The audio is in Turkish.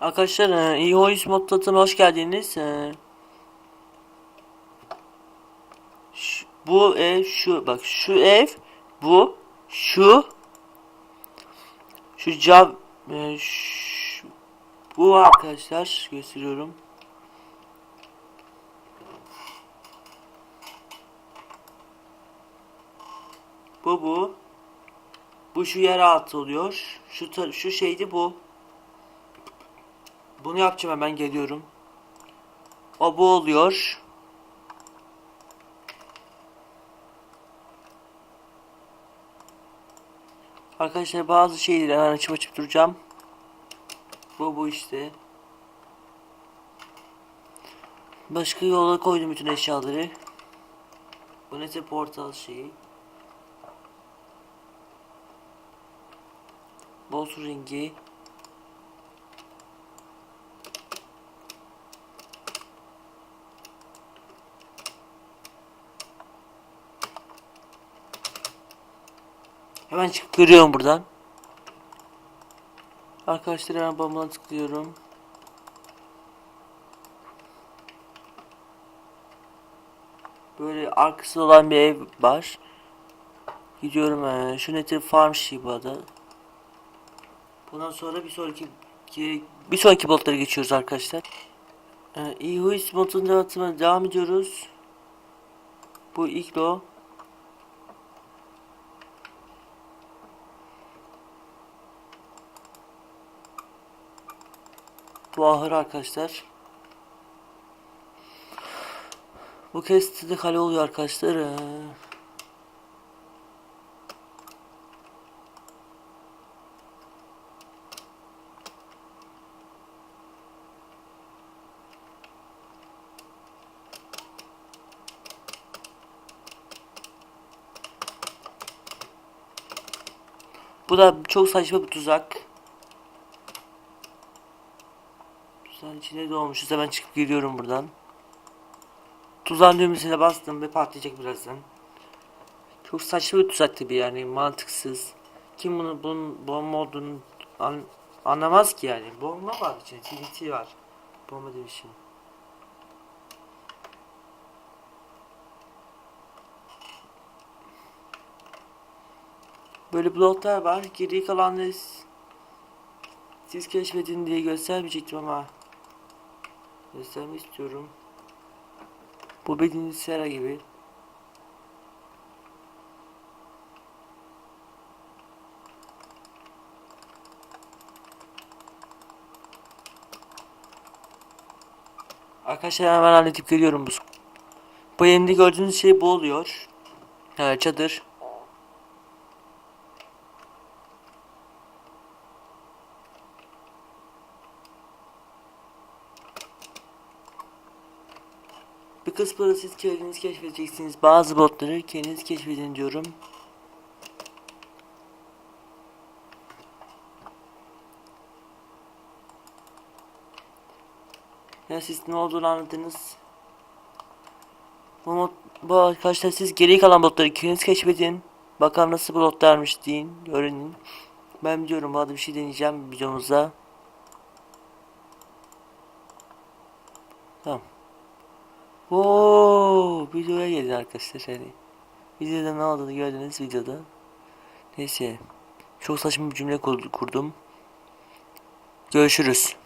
Arkadaşlar e, iOS mod tanıtıma hoş geldiniz. E, şu- bu ev şu bak şu ev bu şu şu cam e, şu- bu arkadaşlar gösteriyorum. Bu bu. Bu şu yer altı oluyor. Şu şu şeydi bu. Bunu yapacağım hemen geliyorum. O bu oluyor. Arkadaşlar bazı şeyleri hemen açıp açıp duracağım. Bu bu işte. Başka yola koydum bütün eşyaları. Bu neyse portal şeyi. Boss ringi. Hemen çıkıp görüyorum buradan. Arkadaşlar hemen babamdan tıklıyorum. Böyle arkası olan bir ev var. Gidiyorum ee, şu netir farm şey bu. Bundan sonra bir sonraki ki- bir sonraki botlara geçiyoruz arkadaşlar. Ee, İHUIS modunu dağıtımına devam ediyoruz. Bu iglo. Bu ahır arkadaşlar. Bu kez de kale oluyor arkadaşlar. Bu da çok saçma bir tuzak. Tuzağın içine doğmuşuz. Hemen çıkıp geliyorum buradan. Tuzağın düğmesine bastım ve patlayacak birazdan. Çok saçma bir tuzak tabii yani mantıksız. Kim bunu bunun bomba olduğunu an- anlamaz ki yani. Bomba var içinde. TNT var. Bomba demişim. Böyle bloklar var. Geri kalanları siz keşfedin diye göstermeyecektim ama göstermek istiyorum. Bu bildiğiniz sera gibi. Arkadaşlar hemen halledip geliyorum bu. Bu elimde gördüğünüz şey bu oluyor. Evet çadır. Bir kısmını siz kendiniz keşfedeceksiniz. Bazı botları kendiniz keşfedin diyorum. Ya siz ne olduğunu anladınız. Bu, mod, bu arkadaşlar siz geri kalan botları kendiniz keşfedin. Bakalım nasıl botlarmış deyin, öğrenin. Ben diyorum bu bir şey deneyeceğim videomuzda. Tamam. Oo, videoya gelin arkadaşlar hani. Videoda ne olduğunu gördünüz videoda. Neyse. Çok saçma bir cümle kur- kurdum. Görüşürüz.